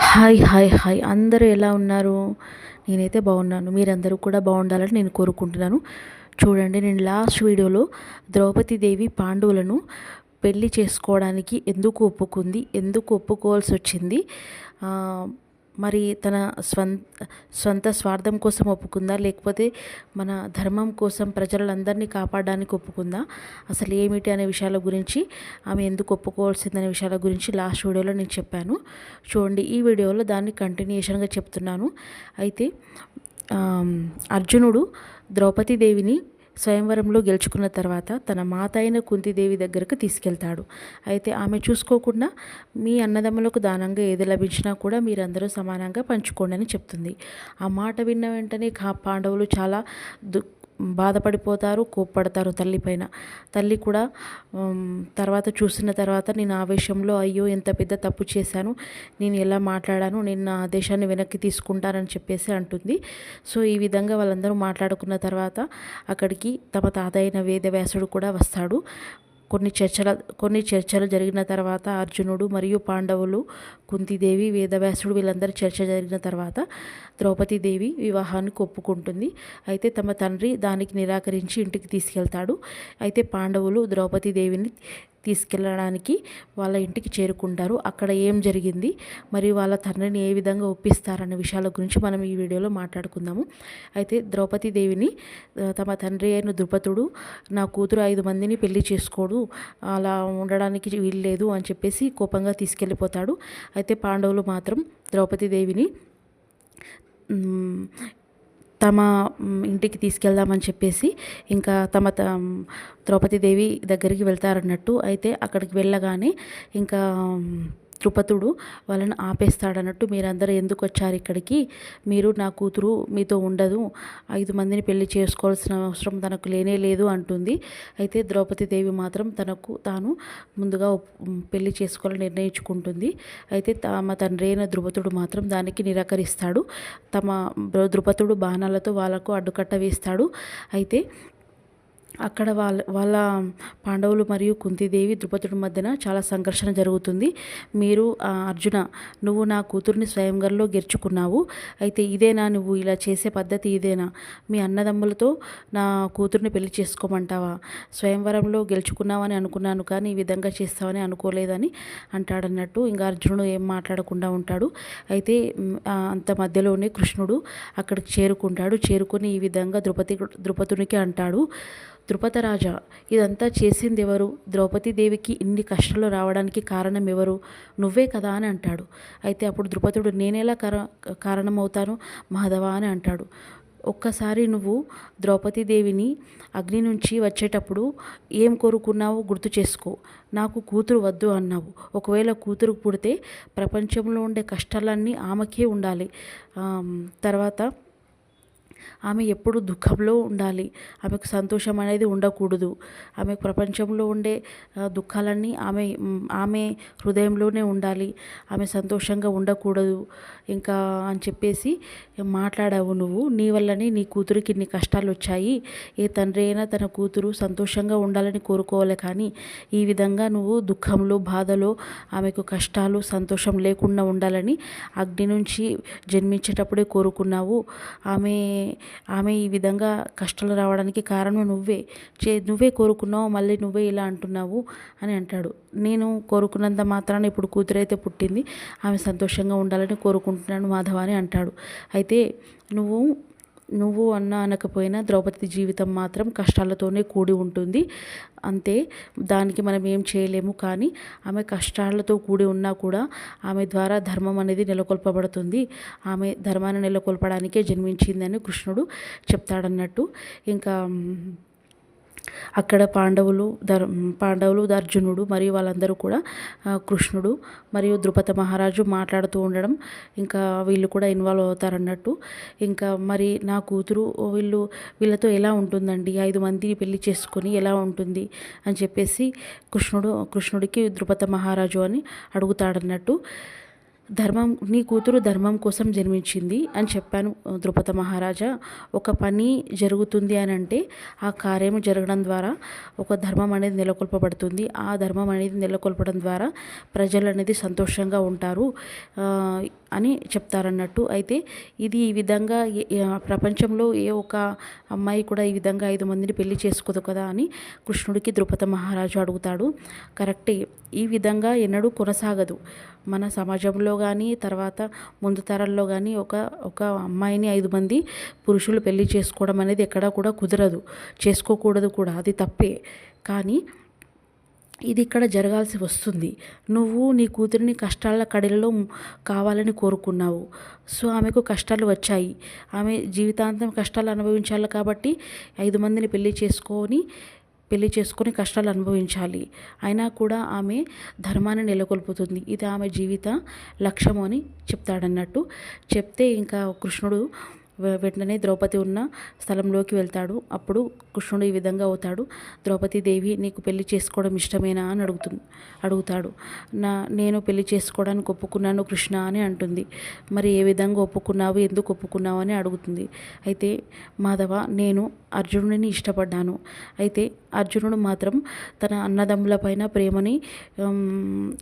Hi hi hi. అందరూ ఎలా ఉన్నారు? నేనైతే బాగున్నాను. మీరందరూ కూడా బాగుండాలని నేను కోరుకుంటున్నాను. చూడండి నేను లాస్ట్ వీడియోలో ద్రౌపది దేవి పాండవులను పెళ్ళి చేసుకోవడానికి ఎందుకు ఒప్పుకుంది ఎందుకు ఒప్పుకోవాల్సి వచ్చింది మరి తన స్వంత స్వంత స్వార్థం కోసం ఒప్పుకుందా? లేకపోతే మన ధర్మం కోసం ప్రజలందరినీ కాపాడడానికి ఒప్పుకుందా? అసలు ఏమిటి అనే విషయాల గురించి ఆమె ఎందుకు ఒప్పుకోవాల్సిందనే విషయాల గురించి లాస్ట్ వీడియోలో నేను చెప్పాను. చూడండి ఈ వీడియోలో దాన్ని కంటిన్యూషన్గా చెప్తున్నాను. అయితే అర్జునుడు ద్రౌపది దేవిని స్వయంవరంలో గెలుచుకున్న తర్వాత తన మాత అయిన కుంతిదేవి దగ్గరకు తీసుకెళ్తాడు. అయితే ఆమె చూసుకోకుండా మీ అన్నదమ్ములకు దానంగా ఏది లభించినా కూడా మీరందరూ సమానంగా పంచుకోండి అని చెప్తుంది. ఆ మాట విన్న వెంటనే కా పాండవులు చాలా దు బాధపడిపోతారు కోప్పడతారు తల్లి పైన. తల్లి కూడా తర్వాత చూసిన తర్వాత నేను ఆవేశంలో అయ్యో ఎంత పెద్ద తప్పు చేశాను. నేను ఎలా మాట్లాడాను. నేను నా ఆదేశాన్ని వెనక్కి తీసుకుంటానని చెప్పేసి అంటుంది. సో ఈ విధంగా వాళ్ళందరూ మాట్లాడుకున్న తర్వాత అక్కడికి తమ తాత అయిన వేదవ్యాసుడు కూడా వస్తాడు. కొన్ని చర్చల కొన్ని చర్చలు జరిగిన తర్వాత అర్జునుడు మరియు పాండవులు కుంతిదేవి వేదవ్యాసుడు వీళ్ళందరూ చర్చ జరిగిన తర్వాత ద్రౌపదీదేవి వివాహానికి ఒప్పుకుంటుంది అయితే తమ తండ్రి దానికి నిరాకరించి ఇంటికి తీసుకెళ్తాడు. అయితే పాండవులు ద్రౌపదీదేవిని తీసుకెళ్ళడానికి వాళ్ళ ఇంటికి చేరుకుంటారు. అక్కడ ఏం జరిగింది? మరియు వాళ్ళ తండ్రిని ఏ విధంగా ఒప్పిస్తారనే విషయాల గురించి మనం ఈ వీడియోలో మాట్లాడుకుందాము. అయితే ద్రౌపదీదేవిని తమ తండ్రి అయిన ద్రుపదుడు నా కూతురు ఐదు మందిని పెళ్ళి చేసుకోడు. అలా ఉండడానికి వీల్లేదు అని చెప్పేసి కోపంగా తీసుకెళ్ళిపోతాడు. అయితే పాండవులు మాత్రం ద్రౌపదీదేవిని తమ ఇంటికి తీసుకెళ్దామని చెప్పేసి ఇంకా తమ త ద్రౌపదీదేవి దగ్గరికి వెళ్తారన్నట్టు. అయితే అక్కడికి వెళ్ళగానే ఇంకా త్రుపతుడు వాళ్ళని ఆపేస్తాడన్నట్టు మీరందరూ ఎందుకు వచ్చారు ఇక్కడికి? మీరు నా కూతురు మీతో ఉండదు. ఐదు మందిని పెళ్ళి చేసుకోవాల్సిన అవసరం తనకు లేనే లేదు అంటుంది. అయితే ద్రౌపది దేవి మాత్రం తనకు తాను ముందుగా పెళ్ళి చేసుకోవాలని నిర్ణయించుకుంటుంది. అయితే తమ తండ్రి అయిన ద్రుపతుడు మాత్రం దానికి నిరాకరిస్తాడు. తమ ద్రుపతుడు బాణాలతో వాళ్ళకు అడ్డుకట్ట వేస్తాడు. అయితే అక్కడ వాళ్ళ వాళ్ళ పాండవులు మరియు కుంతిదేవి ద్రుపదుడి మధ్యన చాలా సంఘర్షణ జరుగుతుంది. మీరు అర్జున నువ్వు నా కూతుర్ని స్వయంవరంలో గెలుచుకున్నావు అయితే ఇదేనా నువ్వు? ఇలా చేసే పద్ధతి ఇదేనా? మీ అన్నదమ్ములతో నా కూతుర్ని పెళ్ళి చేసుకోమంటావా? స్వయంవరంలో గెలుచుకున్నావని అనుకున్నాను కానీ ఈ విధంగా చేస్తావని అనుకోలేదని అంటాడన్నట్టు ఇంకా అర్జునుడు ఏం మాట్లాడకుండా ఉంటాడు. అయితే అంత మధ్యలోనే కృష్ణుడు అక్కడికి చేరుకుంటాడు. చేరుకుని ఈ విధంగా ద్రుపది ద్రుపదునికి అంటాడు. ద్రుపదరాజా ఇదంతా చేసింది ఎవరు ద్రౌపదీదేవికి ఇన్ని కష్టాలు రావడానికి కారణం ఎవరు నువ్వే కదా అని అంటాడు. అయితే అప్పుడు ద్రుపదుడు నేనేలా కార కారణమవుతాను? మాధవ అని అంటాడు. ఒక్కసారి నువ్వు ద్రౌపది దేవిని అగ్ని నుంచి వచ్చేటప్పుడు ఏం కోరుకున్నావో గుర్తు చేసుకో. నాకు కూతురు వద్దు అన్నావు. ఒకవేళ కూతురు పుడితే ప్రపంచంలో ఉండే కష్టాలన్నీ ఆమెకే ఉండాలి. తర్వాత ఆమె ఎప్పుడు దుఃఖంలో ఉండాలి. ఆమెకు సంతోషం అనేది ఉండకూడదు. ఆమె ప్రపంచంలో ఉండే దుఃఖాలన్నీ ఆమె ఆమె హృదయంలోనే ఉండాలి. ఆమె సంతోషంగా ఉండకూడదు. ఇంకా అని చెప్పేసి మాట్లాడావు నువ్వు. నీ వల్లనే నీ కూతురికి ఇన్ని కష్టాలు వచ్చాయి ఏ తండ్రి అయినా తన కూతురు సంతోషంగా ఉండాలని కోరుకోవాలి కానీ ఈ విధంగా నువ్వు దుఃఖంలో బాధలో ఆమెకు కష్టాలు సంతోషం లేకుండా ఉండాలని అగ్ని నుంచి జన్మించేటప్పుడే కోరుకున్నావు. ఆమె ఆమె ఈ విధంగా కష్టాలు రావడానికి కారణం నువ్వే. చే నువ్వే కోరుకున్నావు మళ్ళీ నువ్వే ఇలా అంటున్నావు అని అంటాడు. నేను కోరుకున్నంత మాత్రాన ఇప్పుడు కూతురైతే పుట్టింది ఆమె సంతోషంగా ఉండాలని కోరుకుంటున్నాను మాధవ అని అంటాడు. అయితే నువ్వు నువ్వు అన్న అనకపోయినా ద్రౌపది జీవితం మాత్రం కష్టాలతోనే కూడి ఉంటుంది. అంతే దానికి మనం ఏం చేయలేము. కానీ ఆమె కష్టాలతో కూడి ఉన్నా కూడా ఆమె ద్వారా ధర్మం అనేది నెలకొల్పబడుతుంది. ఆమె ధర్మాన్ని నెలకొల్పడానికే జన్మించిందని కృష్ణుడు చెప్తాడన్నట్టు. ఇంకా అక్కడ పాండవులు ధర్ పాండవులు అర్జునుడు మరియు వాళ్ళందరూ కూడా కృష్ణుడు మరియు ద్రుపద మహారాజు మాట్లాడుతూ ఉండడం ఇంకా వీళ్ళు కూడా ఇన్వాల్వ్ అవుతారన్నట్టు. ఇంకా మరి నా కూతురు వీళ్ళు వీళ్ళతో ఎలా ఉంటుందండి? ఐదు మందిని పెళ్ళి చేసుకొని ఎలా ఉంటుంది? అని చెప్పేసి కృష్ణుడు కృష్ణుడికి ద్రుపద మహారాజు అని అడుగుతాడన్నట్టు. ధర్మం నీ కూతురు ధర్మం కోసం జన్మించింది అని చెప్పాను ద్రుపద మహారాజా. ఒక పని జరుగుతుంది అని అంటే ఆ కార్యము జరగడం ద్వారా ఒక ధర్మం అనేది నెలకొల్పబడుతుంది. ఆ ధర్మం అనేది నెలకొల్పడం ద్వారా ప్రజలు అనేది సంతోషంగా ఉంటారు అని చెప్తారన్నట్టు. అయితే ఇది ఈ విధంగా ప్రపంచంలో ఏ ఒక అమ్మాయి కూడా ఈ విధంగా ఐదు మందిని పెళ్ళి చేసుకోదు కదా అని కృష్ణుడికి ద్రుపద మహారాజు అడుగుతాడు. కరెక్టే. ఈ విధంగా ఎన్నడూ కొనసాగదు. మన సమాజంలో కానీ తర్వాత ముందు తరాల్లో కానీ ఒక ఒక అమ్మాయిని ఐదు మంది పురుషులు పెళ్ళి చేసుకోవడం అనేది ఎక్కడా కూడా కుదరదు. చేసుకోకూడదు కూడా. అది తప్పే. కానీ ఇది ఇక్కడ జరగాల్సి వస్తుంది. నువ్వు నీ కూతురిని కష్టాల కడలిలో కావాలని కోరుకున్నావు. సో ఆమెకు కష్టాలు వచ్చాయి. ఆమె జీవితాంతం కష్టాలు అనుభవించాలి కాబట్టి ఐదు మందిని పెళ్ళి చేసుకొని పెళ్ళి చేసుకొని కష్టాలు అనుభవించాలి. అయినా కూడా ఆమె ధర్మాన్ని నెలకొల్పుతుంది. ఇది ఆమె జీవిత లక్ష్యము అని చెప్తాడన్నట్టు. చెప్తే ఇంకా కృష్ణుడు వెంటనే ద్రౌపది ఉన్న స్థలంలోకి వెళ్తాడు. అప్పుడు కృష్ణుడు ఈ విధంగా అవుతాడు. ద్రౌపది దేవి నీకు పెళ్ళి చేసుకోవడం ఇష్టమేనా? అని అడుగుతుంది అడుగుతాడు. నా నేను పెళ్ళి చేసుకోవడానికి ఒప్పుకున్నాను కృష్ణ అని అంటుంది. మరి ఏ విధంగా ఒప్పుకున్నావు? ఎందుకు ఒప్పుకున్నావు? అని అడుగుతుంది. అయితే మాధవ నేను అర్జునుడిని ఇష్టపడ్డాను. అయితే అర్జునుడు మాత్రం తన అన్నదమ్ముల పైన ప్రేమని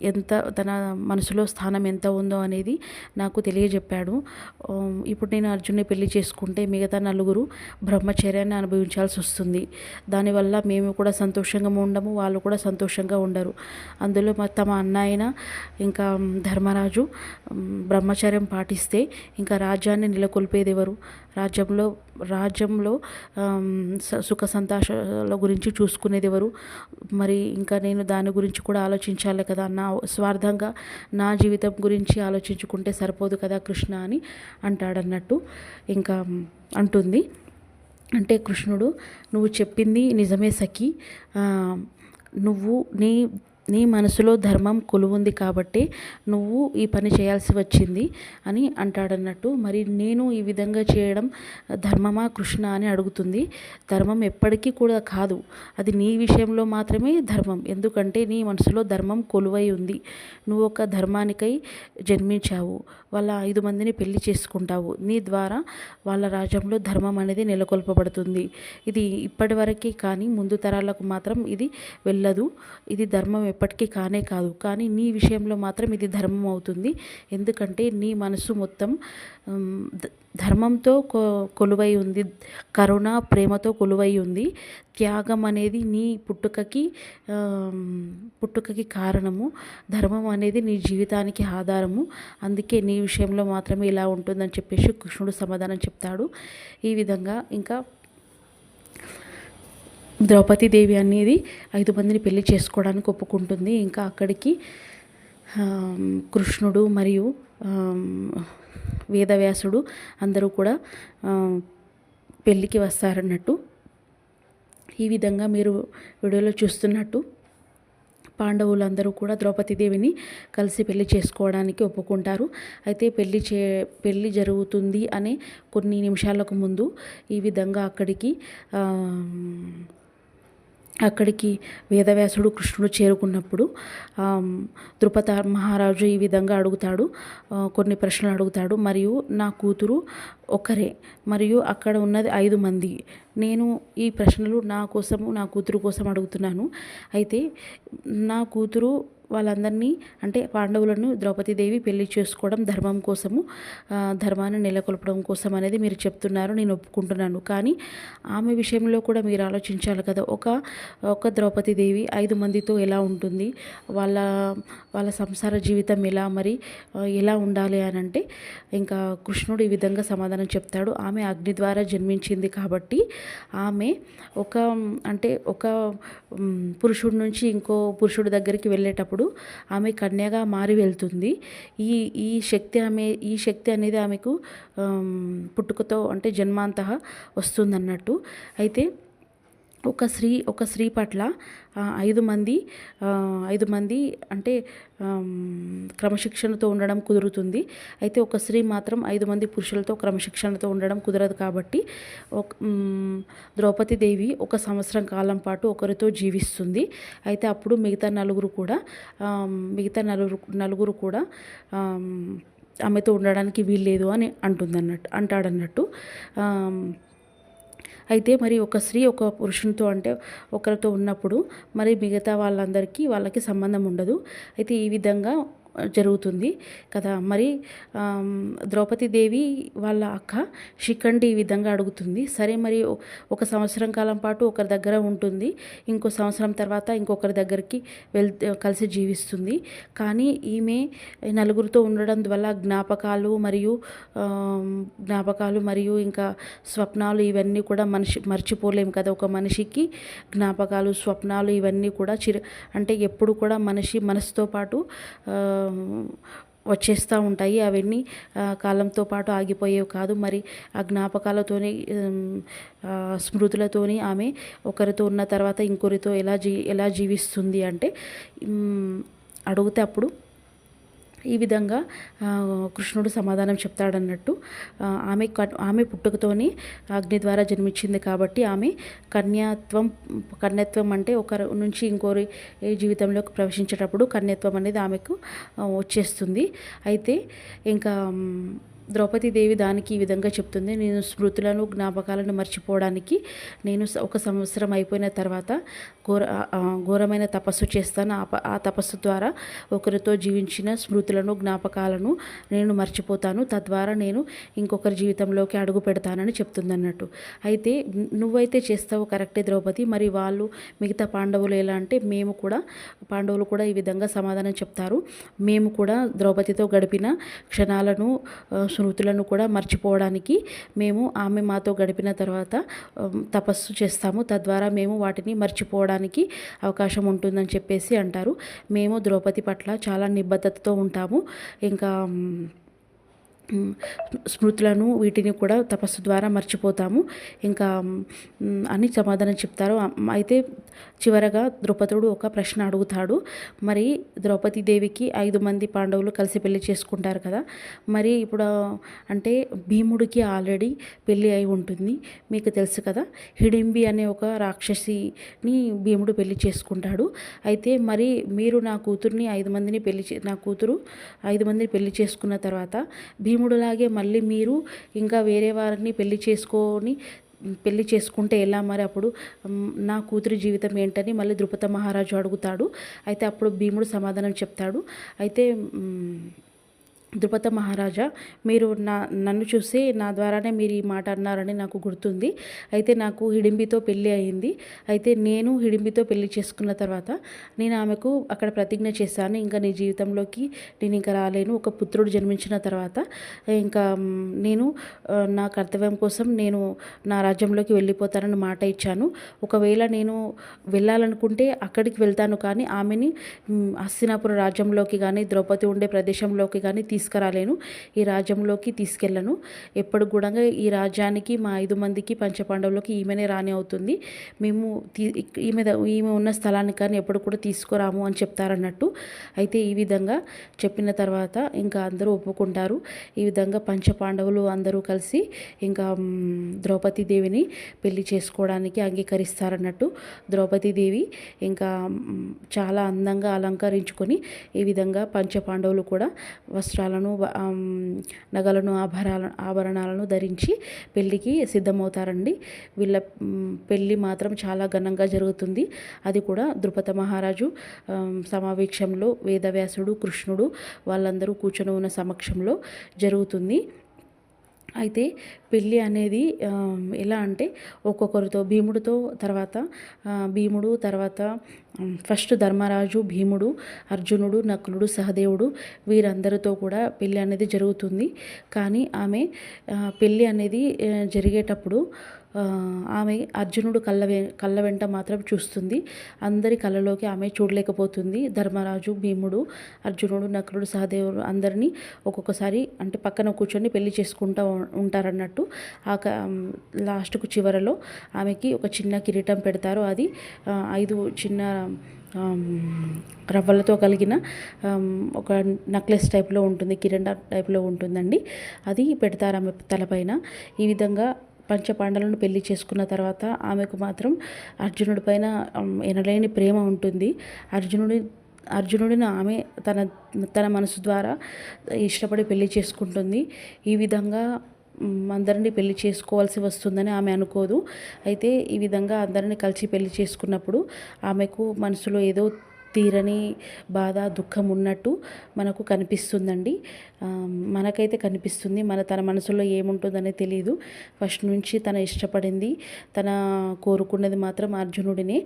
ఎంత తన మనసులో స్థానం ఎంత ఉందో అనేది నాకు తెలియజెప్పాడు. ఇప్పుడు నేను అర్జున్ని పెళ్ళి చేసుకుంటే మిగతా నలుగురు బ్రహ్మచర్యాన్ని అనుభవించాల్సి వస్తుంది. దానివల్ల మేము కూడా సంతోషంగా ఉండము వాళ్ళు కూడా సంతోషంగా ఉండరు. అందులో మా తమ అన్న అయిన ఇంకా ధర్మరాజు బ్రహ్మచర్యం పాటిస్తే ఇంకా రాజ్యాన్ని నెలకొల్పేది ఎవరు రాజ్యంలో రాజ్యంలో స- సుఖ సంతోషాల గురించి చూసుకునేది ఎవరు మరి ఇంకా నేను దాని గురించి కూడా ఆలోచించాలి కదా నా స్వార్థంగా నా జీవితం గురించి ఆలోచించుకుంటే సరిపోదు కదా కృష్ణ అని అంటాడన్నట్టు ఇంకా అంటుంది. అంటే కృష్ణుడు నువ్వు చెప్పింది నిజమే సఖి. నువ్వు నీ నీ మనసులో ధర్మం కొలువుంది కాబట్టి నువ్వు ఈ పని చేయాల్సి వచ్చింది అని అంటాడన్నట్టు మరి నేను ఈ విధంగా చేయడం ధర్మమా కృష్ణ అని అడుగుతుంది. ధర్మం ఎప్పటికీ కూడా కాదు. అది నీ విషయంలో మాత్రమే ధర్మం. ఎందుకంటే నీ మనసులో ధర్మం కొలువై ఉంది. నువ్వు ఒక ధర్మానికై జన్మించావు. వాళ్ళ ఐదు మందిని పెళ్ళి చేసుకుంటావు. నీ ద్వారా వాళ్ళ రాజ్యంలో ధర్మం అనేది నెలకొల్పబడుతుంది. ఇది ఇప్పటి వరకే కానీ ముందు తరాలకు మాత్రం ఇది వెళ్ళదు. ఇది ధర్మం ఎప్పటికీ కానే కాదు. కానీ నీ విషయంలో మాత్రం ఇది ధర్మం అవుతుంది. ఎందుకంటే నీ మనసు మొత్తం ధర్మంతో కొ కొలువై ఉంది. కరుణ ప్రేమతో కొలువై ఉంది. త్యాగం అనేది నీ పుట్టుకకి పుట్టుకకి కారణము. ధర్మం అనేది నీ జీవితానికి ఆధారము. అందుకే నీ విషయంలో మాత్రమే ఇలా ఉంటుందని చెప్పేసి కృష్ణుడు సమాధానం చెప్తాడు. ఈ విధంగా ఇంకా ద్రౌపదీదేవి అనేది ఐదు మందిని పెళ్ళి చేసుకోవడానికి ఒప్పుకుంటుంది. ఇంకా అక్కడికి కృష్ణుడు మరియు వేదవ్యాసుడు అందరూ కూడా పెళ్ళికి వస్తారన్నట్టు. ఈ విధంగా మీరు వీడియోలో చూస్తున్నట్టు పాండవులందరూ కూడా ద్రౌపదీదేవిని కలిసి పెళ్ళి చేసుకోవడానికి ఒప్పుకుంటారు. అయితే పెళ్ళి చే పెళ్ళి జరుగుతుంది అనే కొన్ని నిమిషాలకు ముందు ఈ విధంగా అక్కడికి అక్కడికి వేదవ్యాసుడు కృష్ణుడు చేరుకున్నప్పుడు ద్రుపద మహారాజు ఈ విధంగా అడుగుతాడు కొన్ని ప్రశ్నలు అడుగుతాడు. మరియు నా కూతురు ఒకరే మరియు అక్కడ ఉన్నది ఐదు మంది. నేను ఈ ప్రశ్నలు నా కోసము నా కూతురు కోసం అడుగుతున్నాను. అయితే నా కూతురు వాళ్ళందరినీ అంటే పాండవులను ద్రౌపదీదేవి పెళ్ళి చేసుకోవడం ధర్మం కోసము ధర్మాన్ని నెలకొల్పడం కోసం అనేది మీరు చెప్తున్నారు నేను ఒప్పుకుంటున్నాను. కానీ ఆమె విషయంలో కూడా మీరు ఆలోచించాలి కదా ఒక ఒక ద్రౌపదీదేవి ఐదు మందితో ఎలా ఉంటుంది వాళ్ళ వాళ్ళ సంసార జీవితం ఎలా మరి ఎలా ఉండాలి అని అంటే ఇంకా కృష్ణుడు ఈ విధంగా సమాధానం చెప్తాడు. ఆమె అగ్ని ద్వారా జన్మించింది కాబట్టి ఆమె ఒక అంటే ఒక పురుషుడి నుంచి ఇంకో పురుషుడి దగ్గరికి వెళ్ళేటప్పుడు ఆమె కన్యగా మారి వెళ్తుంది. ఈ ఈ శక్తి ఆమె ఈ శక్తి అనేది ఆమెకు పుట్టుకతో అంటే జన్మాంత వస్తుందన్నట్టు. అయితే ఒక స్త్రీ ఒక స్త్రీ పట్ల ఐదు మంది ఐదు మంది అంటే క్రమశిక్షణతో ఉండడం కుదురుతుంది. అయితే ఒక స్త్రీ మాత్రం ఐదు మంది పురుషులతో క్రమశిక్షణతో ఉండడం కుదరదు కాబట్టి ఒక ద్రౌపది దేవి ఒక సంవత్సరం కాలం పాటు ఒకరితో జీవిస్తుంది. అయితే అప్పుడు మిగతా నలుగురు కూడా మిగతా నలుగురు నలుగురు కూడా ఆమెతో ఉండడానికి వీల్లేదు అని అంటుందన్నట్టు అంటాడన్నట్టు. అయితే మరి ఒక స్త్రీ ఒక పురుషునితో అంటే ఒకరితో ఉన్నప్పుడు మరి మిగతా వాళ్ళందరికీ వాళ్ళకి సంబంధం ఉండదు. అయితే ఈ విధంగా జరుగుతుంది కదా. మరి ద్రౌపదీదేవి ద్రౌపది దేవి వాళ్ళ అక్క శిఖండి ఈ విధంగా అడుగుతుంది. సరే మరి ఒక సంవత్సరం కాలం పాటు ఒకరి దగ్గర ఉంటుంది. ఇంకో సంవత్సరం తర్వాత ఇంకొకరి దగ్గరికి వెళ్ కలిసి జీవిస్తుంది. కానీ ఈమె నలుగురితో ఉండడం వల్ల జ్ఞాపకాలు మరియు జ్ఞాపకాలు మరియు ఇంకా స్వప్నాలు ఇవన్నీ కూడా మనిషి మర్చిపోలేము కదా. ఒక మనిషికి జ్ఞాపకాలు స్వప్నాలు ఇవన్నీ కూడా చిర అంటే ఎప్పుడు కూడా మనిషి మనసుతో పాటు వచ్చేస్తూ ఉంటాయి. అవన్నీ కాలంతో పాటు ఆగిపోయేవి కాదు. మరి ఆ జ్ఞాపకాలతోని స్మృతులతోని ఆమె ఒకరితో ఉన్న తర్వాత ఇంకొకరితో ఎలా జీ ఎలా జీవిస్తుంది అంటే అడిగితే అప్పుడు ఈ విధంగా కృష్ణుడు సమాధానం చెప్తాడన్నట్టు ఆమె ఆమె పుట్టుకతోని అగ్ని ద్వారా జన్మించింది కాబట్టి ఆమె కన్యాత్వం కన్యత్వం అంటే ఒకరి నుంచి ఇంకోరి జీవితంలోకి ప్రవేశించేటప్పుడు కన్యత్వం అనేది ఆమెకు వచ్చేస్తుంది. అయితే ఇంకా ద్రౌపదీదేవి ద్రౌపది దేవి దానికి ఈ విధంగా చెప్తుంది నేను స్మృతులను జ్ఞాపకాలను మర్చిపోవడానికి నేను ఒక సంవత్సరం అయిపోయిన తర్వాత ఘోర ఘోరమైన తపస్సు చేస్తాను. ఆ ఆ తపస్సు ద్వారా ఒకరితో జీవించిన స్మృతులను జ్ఞాపకాలను నేను మర్చిపోతాను. తద్వారా నేను ఇంకొకరి జీవితంలోకి అడుగు పెడతానని చెప్తుంది అన్నట్టు అయితే నువ్వైతే చేస్తావు కరెక్టే ద్రౌపది మరి వాళ్ళు మిగతా పాండవులు ఎలా అంటే మేము కూడా పాండవులు కూడా ఈ విధంగా సమాధానం చెప్తారు. మేము కూడా ద్రౌపదితో గడిపిన క్షణాలను స్మృతులను కూడా మర్చిపోవడానికి మేము ఆమె మాతో గడిపిన తర్వాత తపస్సు చేస్తాము. తద్వారా మేము వాటిని మర్చిపోవడానికి అవకాశం ఉంటుందని చెప్పేసి అంటారు. మేము ద్రౌపది పట్ల చాలా నిబద్ధతతో ఉంటాము. ఇంకా స్మృతులను వీటిని కూడా తపస్సు ద్వారా మర్చిపోతాము. ఇంకా అని సమాధానం చెప్తారు. అయితే చివరగా ద్రౌపదుడు ఒక ప్రశ్న అడుగుతాడు. మరి ద్రౌపది దేవికి ఐదు మంది పాండవులు కలిసి పెళ్ళి చేసుకుంటారు కదా. మరి ఇప్పుడు అంటే భీముడికి ఆల్రెడీ పెళ్ళి అయి ఉంటుంది. మీకు తెలుసు కదా హిడింబి అనే ఒక రాక్షసిని భీముడు పెళ్ళి చేసుకుంటాడు. అయితే మరి మీరు నా కూతుర్ని ఐదు మందిని పెళ్ళి చే నా కూతురు ఐదు మందిని పెళ్ళి చేసుకున్న తర్వాత భీముడులాగే మళ్ళీ మీరు ఇంకా వేరే వారిని పెళ్ళి చేసుకొని పెళ్ళి చేసుకుంటే ఎలా మరి అప్పుడు? నా కూతురి జీవితం ఏంటని మళ్ళీ ద్రుపద మహారాజు అడుగుతాడు. అయితే అప్పుడు భీముడు సమాధానం చెప్తాడు. అయితే ద్రుపద మహారాజా మీరు నా నన్ను చూసి నా ద్వారానే మీరు ఈ మాట అన్నారని నాకు గుర్తుంది. అయితే నాకు హిడింబితో పెళ్ళి అయింది. అయితే నేను హిడింబితో పెళ్ళి చేసుకున్న తర్వాత నేను ఆమెకు అక్కడ ప్రతిజ్ఞ చేశాను. ఇంకా నీ జీవితంలోకి నేను ఇంకా రాలేను. ఒక పుత్రుడు జన్మించిన తర్వాత ఇంకా నేను నా కర్తవ్యం కోసం నేను నా రాజ్యంలోకి వెళ్ళిపోతానని మాట ఇచ్చాను. ఒకవేళ నేను వెళ్ళాలనుకుంటే అక్కడికి వెళ్తాను. కానీ ఆమెని మ్, హస్తినాపుర రాజ్యంలోకి కానీ ద్రౌపది ఉండే ప్రదేశంలోకి కానీ తీసుకురాలేను. ఈ రాజ్యంలోకి తీసుకెళ్ళను. ఎప్పుడు కూడా ఈ రాజ్యానికి మా ఐదు మందికి పంచపాండవులకి ఈమెనే రాని అవుతుంది. మేము ఈమె ఈమె ఉన్న స్థలానికి కానీ ఎప్పుడు కూడా తీసుకురాము అని చెప్తారన్నట్టు. అయితే ఈ విధంగా చెప్పిన తర్వాత ఇంకా అందరూ ఒప్పుకుంటారు. ఈ విధంగా పంచపాండవులు అందరూ కలిసి ఇంకా మ్, ద్రౌపది దేవిని పెళ్ళి చేసుకోవడానికి అంగీకరిస్తారన్నట్టు. ద్రౌపది దేవి ఇంకా చాలా అందంగా అలంకరించుకొని ఈ విధంగా పంచపాండవులు కూడా వస్త్రాలు వస్త్రాలను నగలను ఆభరాల ఆభరణాలను ధరించి పెళ్ళికి సిద్ధమవుతారండి. వీళ్ళ పెళ్ళి మాత్రం చాలా ఘనంగా జరుగుతుంది. అది కూడా ద్రుపద మహారాజు సమావేశంలో వేదవ్యాసుడు కృష్ణుడు వాళ్ళందరూ కూర్చొని ఉన్న సమక్షంలో జరుగుతుంది. అయితే పెళ్ళి అనేది ఎలా అంటే ఒక్కొక్కరితో భీముడితో తర్వాత భీముడు తర్వాత ఫస్ట్ ధర్మరాజు భీముడు అర్జునుడు నకులుడు సహదేవుడు వీరందరితో కూడా పెళ్ళి అనేది జరుగుతుంది. కానీ ఆమె పెళ్ళి అనేది జరిగేటప్పుడు ఆమె అర్జునుడు కళ్ళ వె కళ్ళ వెంట మాత్రం చూస్తుంది. అందరి కళ్ళలోకి ఆమె చూడలేకపోతుంది. ధర్మరాజు భీముడు అర్జునుడు నకులుడు సహదేవుడు అందరినీ ఒక్కొక్కసారి అంటే పక్కన కూర్చొని పెళ్ళి చేసుకుంటూ ఉంటారన్నట్టు. ఆ క- లాస్ట్కు చివరలో ఆమెకి ఒక చిన్న కిరీటం పెడతారు. అది ఐదు చిన్న రవ్వలతో కలిగిన ఒక నెక్లెస్ టైప్లో ఉంటుంది. కిరణ టైప్లో ఉంటుందండి. అది పెడతారు ఆమె తలపైన ఈ విధంగా పంచపాండలను పెళ్ళి చేసుకున్న తర్వాత ఆమెకు మాత్రం అర్జునుడి పైన ఎనలేని ప్రేమ ఉంటుంది. అర్జునుడి అర్జునుడిని ఆమె తన తన మనసు ద్వారా ఇష్టపడి పెళ్ళి చేసుకుంటుంది. ఈ విధంగా అందరినీ పెళ్ళి చేసుకోవాల్సి వస్తుందని ఆమె అనుకోదు. అయితే ఈ విధంగా అందరినీ కలిసి పెళ్ళి చేసుకున్నప్పుడు ఆమెకు మనసులో ఏదో తీరని బాధ దుఃఖం ఉన్నట్టు మనకు కనిపిస్తుందండి. మనకైతే కనిపిస్తుంది. మన తన మనసులో ఏముంటుందనే తెలియదు ఫస్ట్ నుంచి తన ఇష్టపడింది తన కోరుకున్నది మాత్రం అర్జునుడినే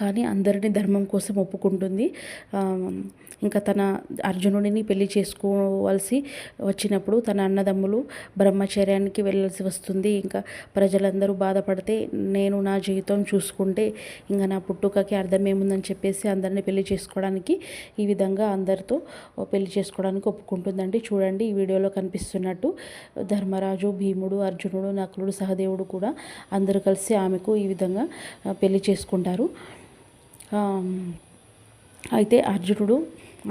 కానీ అందరినీ ధర్మం కోసం ఒప్పుకుంటుంది. ఇంకా తన అర్జునుడిని పెళ్ళి చేసుకోవాల్సి వచ్చినప్పుడు తన అన్నదమ్ములు బ్రహ్మచర్యానికి వెళ్ళాల్సి వస్తుంది. ఇంకా ప్రజలందరూ బాధపడితే నేను నా జీవితం చూసుకుంటే ఇంకా నా పుట్టుకకి అర్థం ఏముందని చెప్పేసి అందరినీ పెళ్ళి చేసుకోవడానికి ఈ విధంగా అందరితో పెళ్ళి చేసుకోవడానికి ఒప్పుకుంటుందండి. చూడండి ఈ వీడియోలో కనిపిస్తున్నట్టు ధర్మరాజు భీముడు అర్జునుడు నకులుడు సహదేవుడు కూడా అందరూ కలిసి ఆమెకు ఈ విధంగా పెళ్ళి చేసుకుంటారు. అయితే అర్జునుడు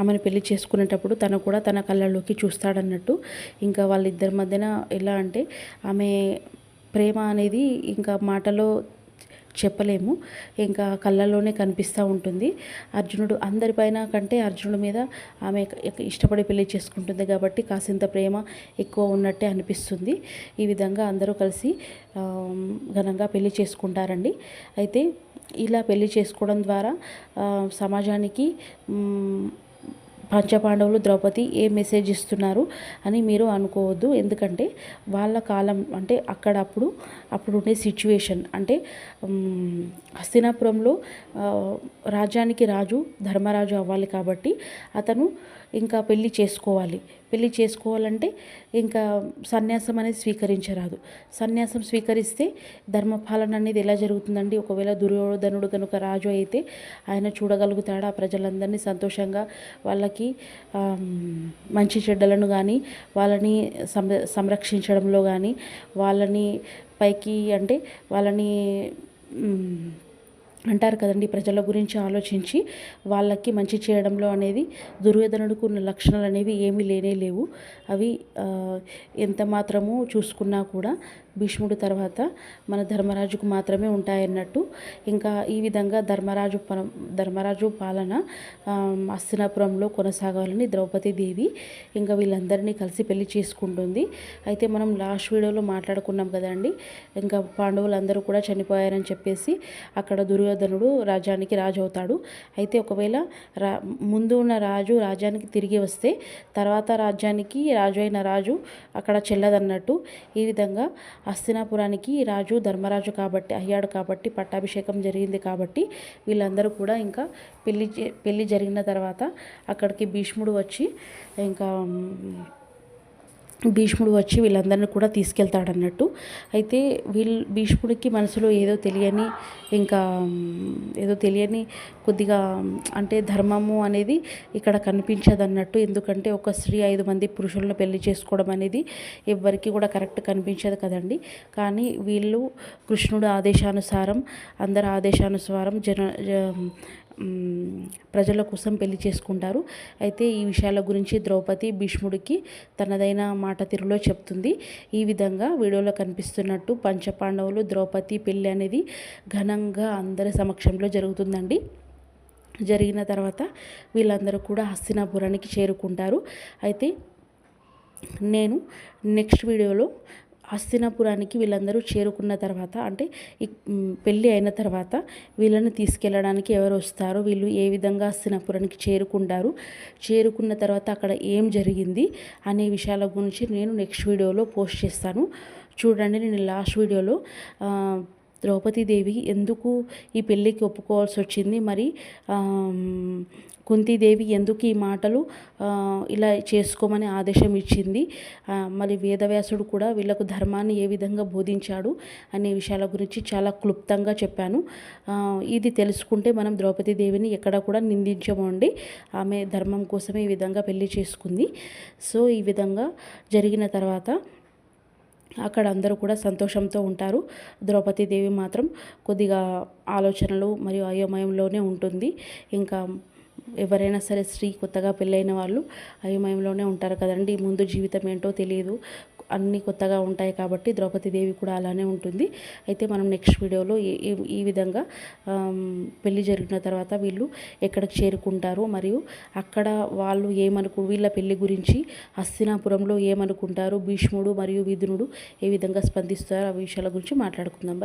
ఆమెను పెళ్ళి చేసుకునేటప్పుడు తను కూడా తన కళ్ళలోకి చూస్తాడన్నట్టు. ఇంకా వాళ్ళిద్దరి మధ్యన ఎలా అంటే ఆమె ప్రేమ అనేది ఇంకా మాటలో చెప్పలేము. ఇంకా కళ్ళల్లోనే కనిపిస్తూ ఉంటుంది. అర్జునుడు అందరిపైన కంటే అర్జునుడి మీద ఆమె ఇష్టపడి పెళ్ళి చేసుకుంటుంది కాబట్టి కాసింత ప్రేమ ఎక్కువ ఉన్నట్టే అనిపిస్తుంది. ఈ విధంగా అందరూ కలిసి ఘనంగా పెళ్ళి చేసుకుంటారండి. అయితే ఇలా పెళ్ళి చేసుకోవడం ద్వారా సమాజానికి పంచపాండవులు ద్రౌపది ఏ మెసేజ్ ఇస్తున్నారు అని మీరు అనుకోవద్దు. ఎందుకంటే వాళ్ళ కాలం అంటే అక్కడ అప్పుడు అప్పుడు ఉండే సిచ్యువేషన్ అంటే హస్తినాపురంలో రాజ్యానికి రాజు ధర్మరాజు అవ్వాలి కాబట్టి అతను ఇంకా పెళ్ళి చేసుకోవాలి. పెళ్ళి చేసుకోవాలంటే ఇంకా సన్యాసం అనేది స్వీకరించరాదు. సన్యాసం స్వీకరిస్తే ధర్మపాలన అనేది ఎలా జరుగుతుందండి? ఒకవేళ దుర్యోధనుడు కనుక రాజు అయితే ఆయన చూడగలుగుతాడా? ప్రజలందరినీ సంతోషంగా వాళ్ళకి మంచి చెడ్డలను కానీ వాళ్ళని సంరక్షించడంలో కానీ వాళ్ళని పైకి అంటే వాళ్ళని అంటారు కదండి ప్రజల గురించి ఆలోచించి వాళ్ళకి మంచి చేయడంలో అనేది దుర్యోధనుడికి ఉన్న లక్షణాలు అనేవి ఏమీ లేనే లేవు. అవి ఎంత మాత్రము చూసుకున్నా కూడా భీష్ముడి తర్వాత మన ధర్మరాజుకు మాత్రమే ఉంటాయన్నట్టు. ఇంకా ఈ విధంగా ధర్మరాజు పరం ధర్మరాజు పాలన ఆ, హస్తినాపురంలో కొనసాగాలని ద్రౌపది దేవి ఇంకా వీళ్ళందరినీ కలిసి పెళ్ళి చేసుకుంటుంది. అయితే మనం లాస్ట్ వీడియోలో మాట్లాడుకున్నాం కదండి ఇంకా పాండవులందరూ కూడా చనిపోయారని చెప్పేసి అక్కడ దుర్యోధనుడు రాజ్యానికి రాజు అవుతాడు అయితే ఒకవేళ రా ముందు ఉన్న రాజు రాజ్యానికి తిరిగి వస్తే తర్వాత రాజ్యానికి రాజు అయిన రాజు అక్కడ చెల్లదన్నట్టు. ఈ విధంగా హస్తినాపురానికి రాజు ధర్మరాజు కాబట్టి అయ్యాడు కాబట్టి పట్టాభిషేకం జరిగింది కాబట్టి వీళ్ళందరూ కూడా ఇంకా పెళ్ళి చే- పెళ్ళి జరిగిన తర్వాత అక్కడికి భీష్ముడు వచ్చి ఇంకా భీష్ముడు వచ్చి వీళ్ళందరినీ కూడా తీసుకెళ్తాడన్నట్టు. అయితే వీళ్ళు భీష్ముడికి మనసులో ఏదో తెలియని ఇంకా ఏదో తెలియని కొద్దిగా అంటే ధర్మము అనేది ఇక్కడ కనిపించదన్నట్టు. ఎందుకంటే ఒక స్త్రీ ఐదు మంది పురుషులను పెళ్ళి చేసుకోవడం అనేది ఎవ్వరికి కూడా కరెక్ట్ కనిపించదు కదండి. కానీ వీళ్ళు కృష్ణుడు ఆదేశానుసారం అందరి ఆదేశానుసారం జన ప్రజల కోసం పెళ్ళి చేసుకుంటారు. అయితే ఈ విషయాల గురించి ద్రౌపది భీష్ముడికి తనదైన మాట తిరులో చెప్తుంది. ఈ విధంగా వీడియోలో కనిపిస్తున్నట్టు పంచపాండవులు ద్రౌపది పెళ్ళి అనేది ఘనంగా అందరి సమక్షంలో జరుగుతుందండి. జరిగిన తర్వాత వీళ్ళందరూ కూడా హస్తినాపురానికి చేరుకుంటారు. అయితే నేను నెక్స్ట్ వీడియోలో హస్తినాపురానికి వీళ్ళందరూ చేరుకున్న తర్వాత అంటే పెళ్ళి అయిన తర్వాత వీళ్ళని తీసుకెళ్ళడానికి ఎవరు వస్తారో వీళ్ళు ఏ విధంగా హస్తినాపురానికి చేరుకుంటారు చేరుకున్న తర్వాత అక్కడ ఏం జరిగింది అనే విషయాల గురించి నేను నెక్స్ట్ వీడియోలో పోస్ట్ చేస్తాను. చూడండి నేను లాస్ట్ వీడియోలో ద్రౌపదీదేవి ఎందుకు ఈ పెళ్ళికి ఒప్పుకోవాల్సి వచ్చింది? మరి కుంతీదేవి ఎందుకు ఈ మాటలు ఇలా చేసుకోమని ఆదేశం ఇచ్చింది? మరి వేదవ్యాసుడు కూడా వీళ్ళకు ధర్మాన్ని ఏ విధంగా బోధించాడు అనే విషయాల గురించి చాలా క్లుప్తంగా చెప్పాను. ఇది తెలుసుకుంటే మనం ద్రౌపది దేవిని ఎక్కడ కూడా నిందించమండి. ఆమె ధర్మం కోసమే ఈ విధంగా పెళ్ళి చేసుకుంది. సో ఈ విధంగా జరిగిన తర్వాత అక్కడ అందరూ కూడా సంతోషంతో ఉంటారు. ద్రౌపదీదేవి మాత్రం కొద్దిగా ఆలోచనలు మరియు అయోమయంలోనే ఉంటుంది. ఇంకా ఎవరైనా సరే స్త్రీ కొత్తగా పెళ్ళైన వాళ్ళు అయోమయంలోనే ఉంటారు కదండి. ముందు జీవితం ఏంటో తెలియదు. అన్నీ కొత్తగా ఉంటాయి కాబట్టి ద్రౌపది దేవి కూడా అలానే ఉంటుంది. అయితే మనం నెక్స్ట్ వీడియోలో ఈ- ఈ- విధంగా పెళ్ళి జరిగిన తర్వాత వీళ్ళు ఎక్కడికి చేరుకుంటారు మరియు అక్కడ వాళ్ళు ఏమనుకు వీళ్ళ పెళ్ళి గురించి హస్తినాపురంలో ఏమనుకుంటారు భీష్ముడు మరియు విధునుడు ఏ విధంగా స్పందిస్తారో ఆ విషయాల గురించి మాట్లాడుకుందాం.